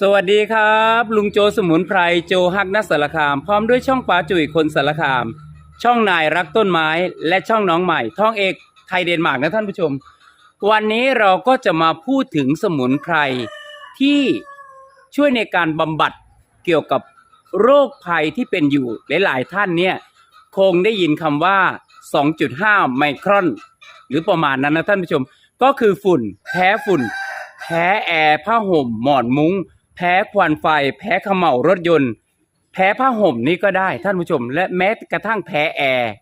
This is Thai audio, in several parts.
สวัสดีครับ ลุงโจสมุนไพรโจฮักนัสสารคาม พร้อมด้วยช่องป๋าจุ๋ยคนสารคาม ช่องนายรักต้นไม้ และช่องน้องใหม่ท่องเอกไทยเดนมาร์กนะท่านผู้ชม วันนี้เราก็จะมาพูดถึงสมุนไพรที่ช่วยในการบำบัดเกี่ยวกับโรคภัยที่เป็นอยู่หลายๆท่านเนี่ยคงได้ยินคำว่า 2.5 ไมครอน หรือประมาณนั้นนะท่านผู้ชม ก็คือฝุ่นแพ้ฝุ่น พ้แอร์ผ้าห่มหมอนมุง้ง แพ้ควันไฟ แพ้ขม่ารถยนต์ แพ้ผ้าห่มนี่ก็ได้ท่านผู้ชม และแม้กระทั่งแพ้แอร์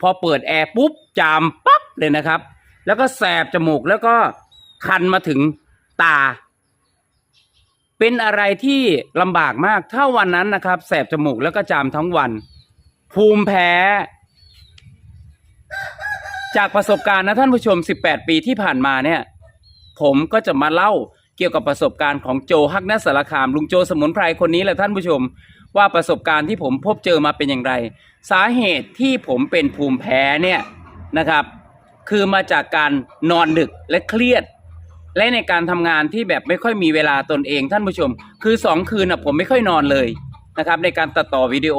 พอเปิดแอร์ปุ๊บจามปั๊บเลยนะครับ แล้วก็แสบจมูกแล้วก็คันมาถึงตา เป็นอะไรที่ลำบากมากถ้าวันนั้นนะครับ แสบจมูกแล้วก็จามทั้งวัน ภูมิแพ้ จากประสบการณ์นะท่านผู้ชม 18 ปีที่ผ่านมาเนี่ย ผมก็จะมาเล่าเกี่ยวกับประสบการณ์ของโจฮักนัสารคาม ลุงโจสมุนไพรคนนี้แหละท่านผู้ชม ว่าประสบการณ์ที่ผมพบเจอมาเป็นอย่างไร สาเหตุที่ผมเป็นภูมิแพ้เนี่ยนะครับ คือมาจากการนอนดึกและเครียด และในการทำงานที่แบบไม่ค่อยมีเวลาตนเองท่านผู้ชม คือสองคืนนะผมไม่ค่อยนอนเลยนะครับ ในการตัดต่อวิดีโอ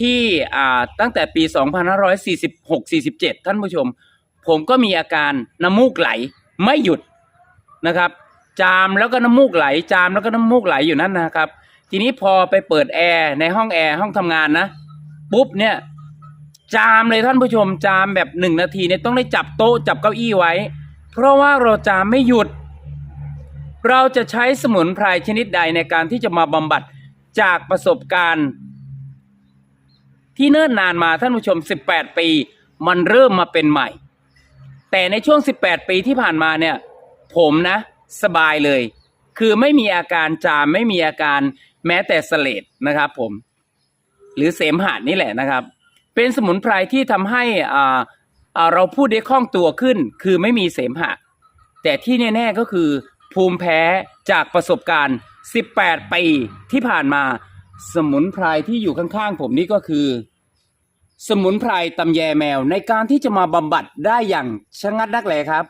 ที่ตั้งแต่ปี 2546-47 ท่านผู้ชม ผมก็มีอาการน้ำมูกไหลไม่หยุด นะครับ จามแล้วก็น้ำมูกไหล จามแล้วก็น้ำมูกไหลอยู่นั่นนะครับ ทีนี้พอไปเปิดแอร์ในห้องแอร์ห้องทำงานนะ ปุ๊บเนี่ยจามเลยท่านผู้ชมจามแบบหนึ่งนาทีเนี่ยต้องได้จับโต๊ะจับเก้าอี้ไว้ เพราะว่าเราจามไม่หยุด เราจะใช้สมุนไพรชนิดใดในการที่จะมาบำบัดจากประสบการณ์ ที่เนิ่นนานมาท่านผู้ชม 18 ปี มันเริ่มมาเป็นใหม่ แต่ในช่วง 18 ปีที่ผ่านมาเนี่ย ผมนะสบายเลย คือไม่มีอาการจามไม่มีอาการแม้แต่เสลดนะครับ ผม หรือเสมหะนี่แหละนะครับ เป็นสมุนไพรที่ทำให้อ่าอ่าเราพูดได้คล่องตัวขึ้น คือไม่มีเสมหะ แต่ที่แน่ ๆก็คือภูมิแพ้จากประสบการณ์ 18 ปีที่ผ่านมาสมุนไพรที่อยู่ข้างๆผมนี่ก็คือ สมุนไพรตำแยแมวในการที่จะมาบำบัดได้อย่างชะงัดนักแหลครับ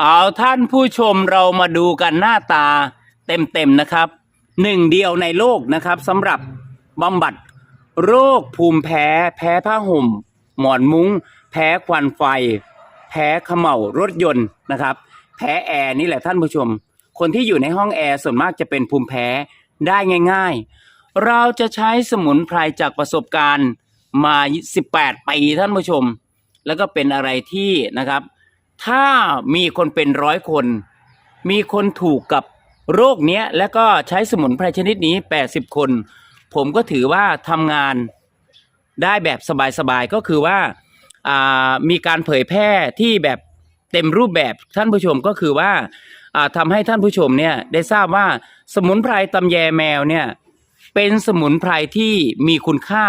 เอาท่านผู้ชมเรามาดูกันหน้าตาเต็มๆนะครับหนึ่งเดียวในโลกนะครับสำหรับบำบัดโรคภูมิแพ้ แพ้ผ้าห่ม หมอนมุง้ง แพ้ควันไฟ แพ้ขม่ารถยนต์นะครับ แพ้แอร์นี่แหละท่านผู้ชม คนที่อยู่ในห้องแอร์ส่วนมากจะเป็นภูมิแพ้ได้ง่าย ๆ เราจะใช้สมุนไพรจากประสบการณ์มา 18 ปีท่านผู้ชม แล้วก็เป็นอะไรที่นะครับ ถ้ามีคนเป็นร้อยคน มีคนถูกกับโรคเนี้ยแล้วก็ใช้สมุนไพรชนิดนี้ 80 คน ผมก็ถือว่าทำงานได้แบบสบายๆ ก็คือว่าามีการเผยแพร่ที่แบบเต็มรูปแบบท่านผู้ชมก็คือว่าอ่าทำให้ท่านผู้ชมเนี่ยได้ทราบว่าสมุนไพรตำแยแมวเนี่ยเป็นสมุนไพรที่มีคุณค่า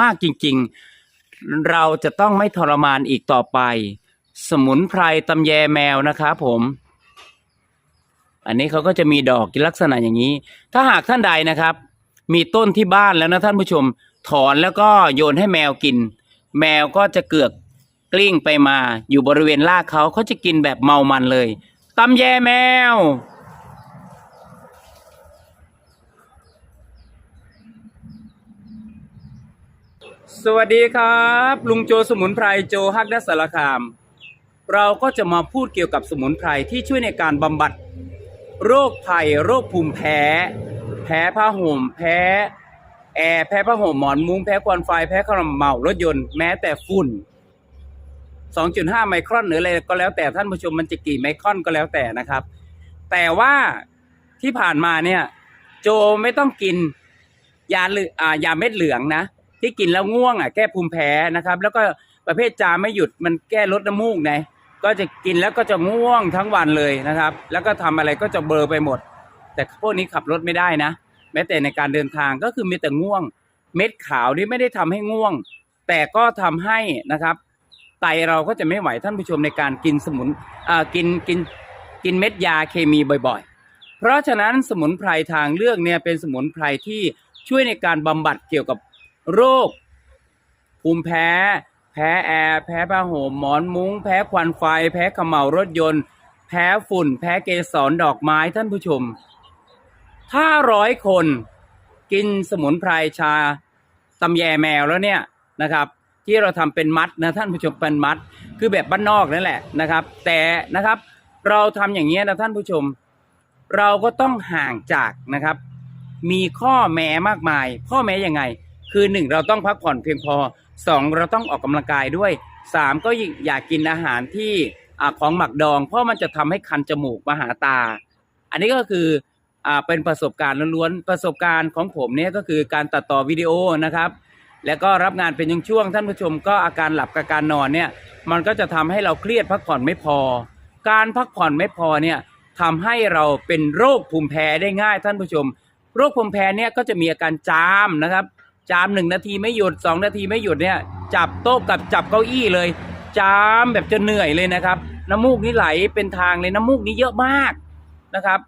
มากๆจริง ๆ เราจะต้องไม่ทรมานอีกต่อไป สมุนไพรตำแยแมวนะครับผม อันนี้เขาก็จะมีดอกลักษณะอย่างนี้ ถ้าหากท่านใดนะครับ มีต้นที่บ้านแล้วนะท่านผู้ชม ถอนแล้วก็โยนให้แมวกิน แมวก็จะเกือกกลิ้งไปมา อยู่บริเวณรากเขาเขาจะกินแบบเมามันเลยตำแยแมวสวัสดีครับ ลุงโจสมุนไพรโจฮักดัสสารคาม เราก็จะมาพูดเกี่ยวกับสมุนไพรที่ช่วยในการบำบัด โรคภัย โรคภูมิแพ้ แพ้ผ้าห่ม แพ้ แอร์ แพ้ผ้าห่มหมอนมุ้ง แพ้ควันไฟ แพ้ขนมเหมารถยนต์ แม้แต่ฝุ่น 2.5 ไมครอนหรืออะไรก็แล้วแต่ท่านผู้ชมมันจะกี่ไมครอนก็แล้วแต่นะครับ แต่ว่าที่ผ่านมาเนี่ยโจไม่ต้องกินยาเหลืออ่ายาเม็ดเหลืองนะ ที่กินแล้วง่วงอะแก้ภูมิแพ้นะครับ แล้วก็ประเภทจามไม่หยุดมันแก้ลดน้ำมูกไง ก็จะกินแล้วก็จะง่วงทั้งวันเลยนะครับ แล้วก็ทำอะไรก็จะเบลอไปหมด แต่พวกนี้ขับรถไม่ได้นะ แม้แต่ในการเดินทางก็คือมีแต่ง่วง เม็ดขาวนี่ไม่ได้ทำให้ง่วง แต่ก็ทำให้นะครับ ไตเราก็จะไม่ไหวท่านผู้ชมในการกินสมุนอ่ากินกินกินเม็ดยาเคมีบ่อย ๆ เพราะฉะนั้นสมุนไพรทางเลือกเนี่ยเป็นสมุนไพรที่ช่วยในการบำบัดเกี่ยวกับโรคภูมิแพ้ พ้แอร์แพ้ผ้าห่มหมอนมุง้ง แพ้ควันไฟ แพ้เขม่ารถยนต์ แพ้ฝุ่น แพ้เกสรดอกไม้ท่านผู้ชม ถ้าร้อยคนกินสมุนไพรชาตำแยแมวแล้วเนี่ยนะครับ ที่เราทำเป็นมัดนะท่านผู้ชมเป็นมัด คือแบบบ้านนอกนั่นแหละนะครับ แต่นะครับเราทำอย่างนี้นะท่านผู้ชม เราก็ต้องห่างจากนะครับ มีข้อแม้มากมาย ข้อแม้ยังไง คือหนึ่งเราต้องพักผ่อนเพียงพอ สองเราต้องออกกำลังกายด้วยสามก็อย่ากกินอาหารที่ของหมักดอง เพราะมันจะทำให้คันจมูกมาหาตา อันนี้ก็คืออเป็นประสบการณ์ล้วนๆประสบการณ์ของผมเนี่ยก็คือการตัดต่อวิดีโอนะครับ แล้วก็รับงานเป็นช่วงๆท่านผู้ชมก็อาการหลับกับการนอนเนี่ยมันก็จะทำให้เราเครียดพักผ่อนไม่พอ การพักผ่อนไม่พอเนี่ยทำให้เราเป็นโรคภูมิแพ้ได้ง่ายท่านผู้ชม โรคภูมิแพ้เนี่ยก็จะมีอาการจามนะครับ จามหนึ่งนาทีไม่หยุดสองนาทีไม่หยุดเนี่ยจับโต๊ะกับจับเก้าอี้เลย จามแบบจะเหนื่อยเลยนะครับ น้ำมูกนี่ไหลเป็นทางเลยน้ำมูกนี่เยอะมากนะครับ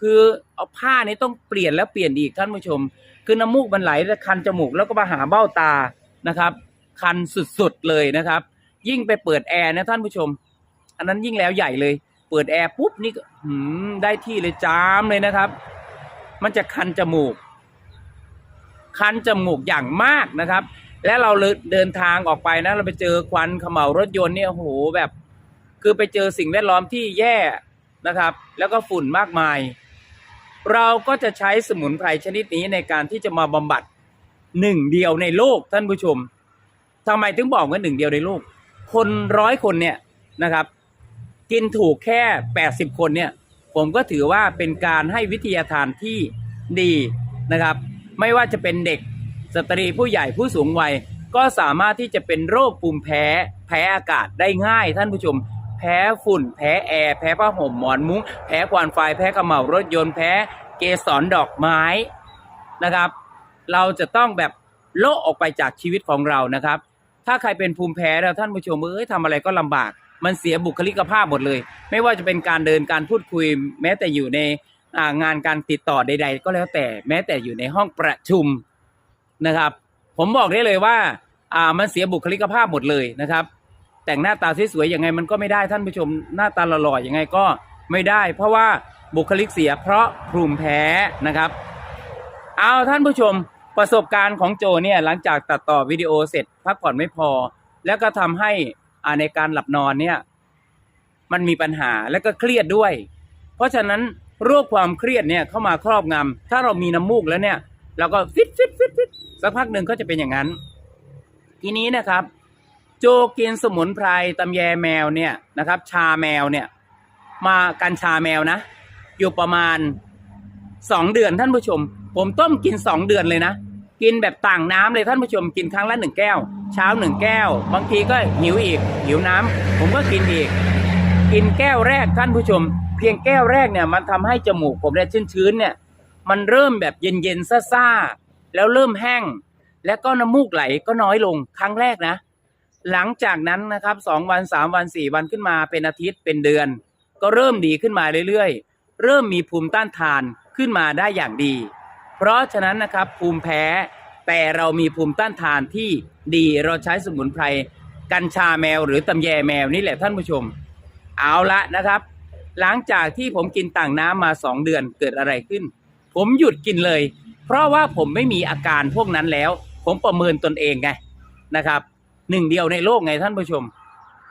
คือเอาผ้านี้ต้องเปลี่ยนแล้วเปลี่ยนอีกท่านผู้ชม คือน้ำมูกมันไหลแล้วคันจมูกแล้วก็มาหาเบ้าตานะครับ คันสุดๆเลยนะครับ ยิ่งไปเปิดแอร์นะท่านผู้ชม อันนั้นยิ่งแล้วใหญ่เลย เปิดแอร์ปุ๊บนี่หืมได้ที่เลยจามเลยนะครับ มันจะคันจมูก คันจมูกอย่างมากนะครับ และเราเดินทางออกไปนะ เราไปเจอควันเขม่ารถยนต์เนี่ยโอ้โหแบบ คือไปเจอสิ่งแวดล้อมที่แย่นะครับ แล้วก็ฝุ่นมากมาย เราก็จะใช้สมุนไพรชนิดนี้ในการที่จะมาบำบัดหนึ่งเดียวในโลกท่านผู้ชมทำไมถึงบอกว่าหนึ่งเดียวในโลก คนร้อยคนเนี่ยนะครับ กินถูกแค่แปดสิบคนเนี่ย ผมก็ถือว่าเป็นการให้วิทยาทานที่ดีนะครับ ไม่ว่าจะเป็นเด็ก สตรีผู้ใหญ่ผู้สูงวัย ก็สามารถที่จะเป็นโรคภูมิแพ้ แพ้อากาศได้ง่ายท่านผู้ชม แพ้ฝุ่น แพ้แอร์ แพ้ผ้าห่มหมอนมุ้ง แพ้ควันไฟ แพ้กระเหมารถยนต์ แพ้เกสรดอกไม้นะครับ เราจะต้องแบบโละออกไปจากชีวิตของเรานะครับ ถ้าใครเป็นภูมิแพ้แล้วท่านผู้ชมเอ้ยทำอะไรก็ลำบาก มันเสียบุคลิกภาพหมดเลย ไม่ว่าจะเป็นการเดินการพูดคุยแม้แต่อยู่ใน งานการติดต่อใด ๆ ก็แล้วแต่แม้แต่อยู่ในห้องประชุมนะครับ ผมบอกได้เลยว่าอ่ามันเสียบุคลิกภาพหมดเลยนะครับ แต่งหน้าตาสวยๆยังไงมันก็ไม่ได้ท่านผู้ชมหน้าตาหล่อๆยังไงก็ไม่ได้ เพราะว่าบุคลิกเสียเพราะภูมิแพ้นะครับ เอาท่านผู้ชมประสบการณ์ของโจเนี่ยหลังจากตัดต่อวิดีโอเสร็จพักผ่อนไม่พอ แล้วก็ทำให้อ่าในการหลับนอนเนี่ยมันมีปัญหาแล้วก็เครียดด้วย เพราะฉะนั้น โรคความเครียดเนี่ยเข้ามาครอบงำถ้าเรามีน้ำมูกแล้วเนี่ยเราก็ฟิตฟิตฟิตฟิตสักพักหนึ่งก็จะเป็นอย่างนั้น ทีนี้นะครับ โจกินสมุนไพรตำแยแมวเนี่ยนะครับ ชาแมวเนี่ย มากันชาแมวนะ อยู่ประมาณสองเดือนท่านผู้ชม ผมต้มกินสองเดือนเลยนะกินแบบต่างน้ำเลยท่านผู้ชมกินครั้งละหนึ่งแก้ว เช้าหนึ่งแก้ว บางทีก็หิวอีกหิวน้ำผมก็กินอีก กินแก้วแรกท่านผู้ชม พียงแก้วแรกเนี่ยมันทำให้จมูกผมเนี่ยชื้นๆเนี่ยมันเริ่มแบบเย็นๆซ่าๆแล้วเริ่มแห้ง แล้วก็น้ำมูกไหลก็น้อยลงครั้งแรกนะ หลังจากนั้นนะครับสองวันสามวันสี่วันขึ้นมาเป็นอาทิตย์เป็นเดือน ก็เริ่มดีขึ้นมาเรื่อยๆ เริ่มมีภูมิต้านทานขึ้นมาได้อย่างดี เพราะฉะนั้นนะครับภูมิแพ้แต่เรามีภูมิต้านทานที่ดีเราใช้สมุนไพรกัญชาแมวหรือตำแยแมวนี่แหละท่านผู้ชม เอาละนะครับ หลังจากที่ผมกินต่างน้ำมาสองเดือนเกิดอะไรขึ้น ผมหยุดกินเลย เพราะว่าผมไม่มีอาการพวกนั้นแล้ว ผมประเมินตนเองไงนะครับหนึ่งเดียวในโลกไงท่านผู้ชม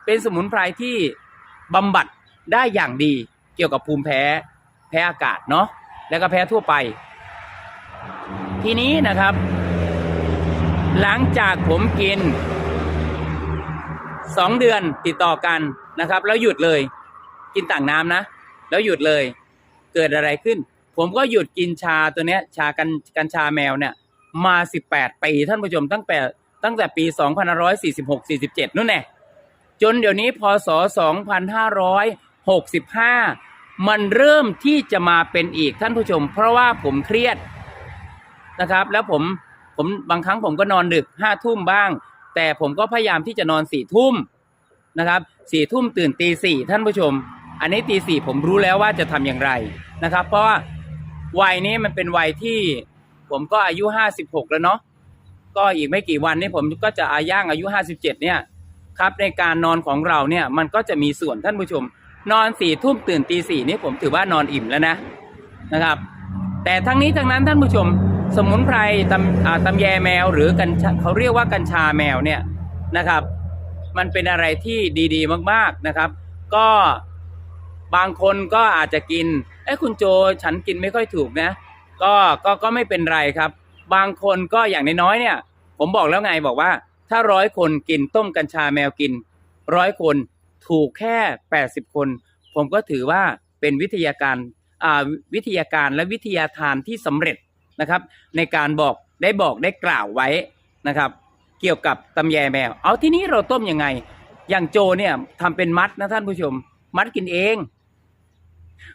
เป็นสมุนไพรที่บำบัดได้อย่างดีเกี่ยวกับภูมิแพ้แพ้อากาศเนาะแล้วก็แพ้ทั่วไป ทีนี้นะครับ หลังจากผมกินสองเดือนติดต่อกันนะครับ แล้วหยุดเลย กินต่างน้ำนะ แล้วหยุดเลย เกิดอะไรขึ้น ผมก็หยุดกินชาตัวเนี้ย ชากันกัญชาแมวเนี่ย มาสิบแปดปีท่านผู้ชมตั้งแต่ตั้งแต่ปีสองพันร้อยสี่สิบหกสี่สิบเจ็ดนู่นแน่จนเดี๋ยวนี้พศสองพันห้าร้อยหกสิบห้ามันเริ่มที่จะมาเป็นอีกท่านผู้ชม เพราะว่าผมเครียดนะครับ แล้วผมผมบางครั้งผมก็นอนดึกห้าทุ่มบ้าง แต่ผมก็พยายามที่จะนอนสี่ทุ่มนะครับสี่ทุ่มตื่นตีสี่ท่านผู้ชม อันนี้ตีสี่ผมรู้แล้วว่าจะทำอย่างไรนะครับ เพราะว่าวัยนี้มันเป็นวัยที่ผมก็อายุห้าสิบหกแล้วเนาะก็อีกไม่กี่วันนี้ผมก็จะอาย่างอายุห้าสิบเจ็ดเนี่ยครับในการนอนของเราเนี่ยมันก็จะมีส่วนท่านผู้ชม นอนสี่ทุ่มตื่นตีสี่นี่ผมถือว่านอนอิ่มแล้วนะนะครับ แต่ทั้งนี้ทั้งนั้นท่านผู้ชม สมุนไพรตำอาตำแยแมวหรือกัญเขาเรียกว่ากัญชาแมวเนี่ยนะครับ มันเป็นอะไรที่ดีๆมากๆนะครับ ก็ บางคนก็อาจจะกินเอ้คุณโจฉันกินไม่ค่อยถูกนะ ก็ก็ก็ไม่เป็นไรครับ บางคนก็อย่างน้อยๆเนี่ย ผมบอกแล้วไงบอกว่า ถ้าร้อยคนกินต้มกัญชาแมวกินร้อยคนถูกแค่แปดสิบคน ผมก็ถือว่าเป็นวิทยาการอ่าวิทยาการและวิทยาทานที่สำเร็จนะครับ ในการบอกได้บอกได้กล่าวไว้นะครับ เกี่ยวกับตำแยแมว เอาที่นี้เราต้มยังไง อย่างโจเนี่ยทำเป็นมัดนะท่านผู้ชม มัดกินเอง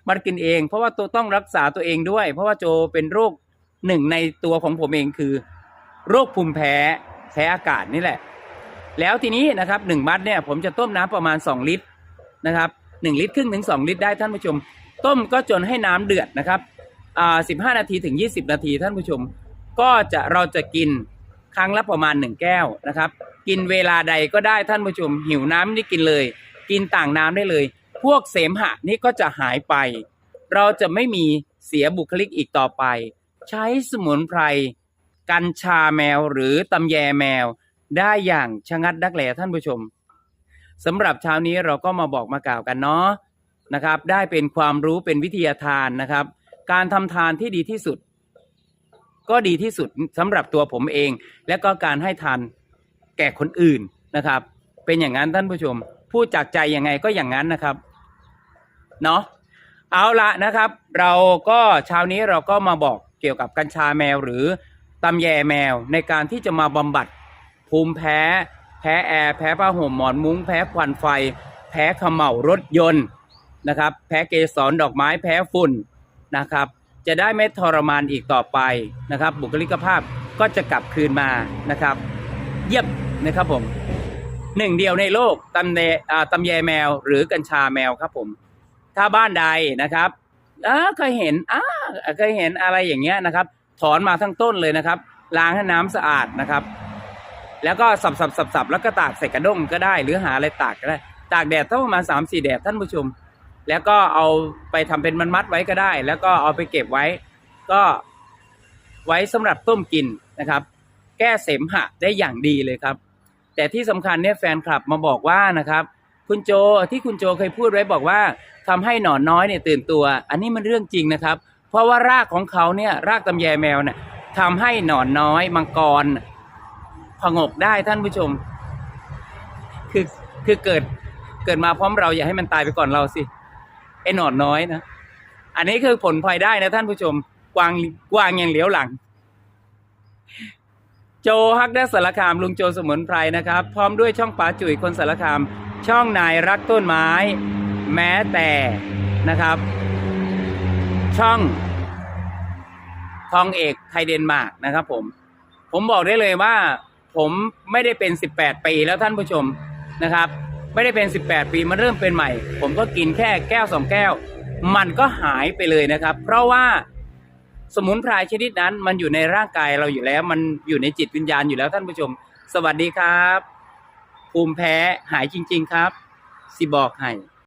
มัดกินเอง เพราะว่าตัวต้องรักษาตัวเองด้วย เพราะว่าโจเป็นโรคหนึ่งในตัวของผมเองคือ โรคภูมิแพ้แพ้อากาศนี่แหละ แล้วทีนี้นะครับหนึ่งมัดเนี่ยผมจะต้มน้ำประมาณสองลิตรนะครับหนึ่งลิตรครึ่งถึงสองลิตรได้ท่านผู้ชม ต้มก็จนให้น้ำเดือดนะครับอ่าสิบห้านาทีถึงยี่สิบนาทีท่านผู้ชม ก็จะเราจะกินครั้งละประมาณหนึ่งแก้วนะครับ กินเวลาใดก็ได้ท่านผู้ชม หิวน้ำนี่กินเลย กินต่างน้ำได้เลย พวกเสมหะนี่ก็จะหายไป เราจะไม่มีเสียบุคลิกอีกต่อไป ใช้สมุนไพร กัญชาแมวหรือตำแยแมว ได้อย่างชะงัดดักแหล่ท่านผู้ชมสำหรับเช้านี้เราก็มาบอกมากล่าวกันเนาะนะครับ ได้เป็นความรู้เป็นวิทยาทานนะครับ การทำทานที่ดีที่สุด ก็ดีที่สุดสำหรับตัวผมเอง และก็การให้ทานแก่คนอื่นนะครับ เป็นอย่างนั้นท่านผู้ชม พูดจากใจยังไงก็อย่างนั้นนะครับ เนาะเอาละนะครับ เราก็เช้านี้เราก็มาบอกเกี่ยวกับกัญชาแมวหรือตำแยแมวในการที่จะมาบำบัดภูมิแพ้ แพ้แอร์แพ้ผ้าห่มหมอนมุ้งแพ้ควันไฟ แพ้เขม่ารถยนต์นะครับ แพ้เกสรดอกไม้แพ้ฝุ่นนะครับ จะได้ไม่ทรมานอีกต่อไปนะครับ บุคลิกภาพก็จะกลับคืนมานะครับ เยี่ยมนะครับผมหนึ่งเดียวในโลกตำแยอ่าตำแยแมวหรือกัญชาแมวครับผม ถ้าบ้านใดนะครับอ่าเคยเห็นอ่าเคยเห็นอะไรอย่างเงี้ยนะครับ ถอนมาทั้งต้นเลยนะครับ ล้างให้น้ำสะอาดนะครับ แล้วก็สับสับสับสับแล้วก็ตากใส่กระด้งก็ได้ หรือหาอะไรตากก็ได้ ตากแดดตั้งประมาณสามสี่แดดท่านผู้ชม แล้วก็เอาไปทำเป็นมันมัดไว้ก็ได้ แล้วก็เอาไปเก็บไว้ ก็ไว้สำหรับต้มกินนะครับ แก้เสมหะได้อย่างดีเลยครับ แต่ที่สำคัญเนี่ยแฟนคลับมาบอกว่านะครับ คุณโจที่คุณโจเคยพูดไว้บอกว่าทำให้หนอนน้อยเนี่ยตื่นตัว อันนี้มันเรื่องจริงนะครับ เพราะว่ารากของเขาเนี่ยรากตำแยแมวเนี่ยทำให้หนอนน้อยมังกรผงกได้ท่านผู้ชม คือคือเกิดเกิดมาพร้อมเราอย่าให้มันตายไปก่อนเราสิไอ้หนอนน้อยนะอันนี้คือผลพลอยได้นะท่านผู้ชม กวางกวางอย่างเหลียวหลัง โจฮักได้สารคามลุงโจสมุนไพรนะครับ พร้อมด้วยช่องป๋าจุ๋ยคนสารคาม ช่องนายรักต้นไม้ แม้แต่นะครับ ช่องทองเอกไทยเดนมาร์กนะครับผม ผมบอกได้เลยว่า ผมไม่ได้เป็น 18 ปีแล้วท่านผู้ชมนะครับ ไม่ได้เป็น 18 ปีมันเริ่มเป็นใหม่ ผมก็กินแค่แก้วสองแก้ว มันก็หายไปเลยนะครับ เพราะว่าสมุนไพรชนิดนั้น มันอยู่ในร่างกายเราอยู่แล้ว มันอยู่ในจิตวิญญาณอยู่แล้วท่านผู้ชม สวัสดีครับ ภูมิแพ้หายจริง ๆ ครับ สิบอกให้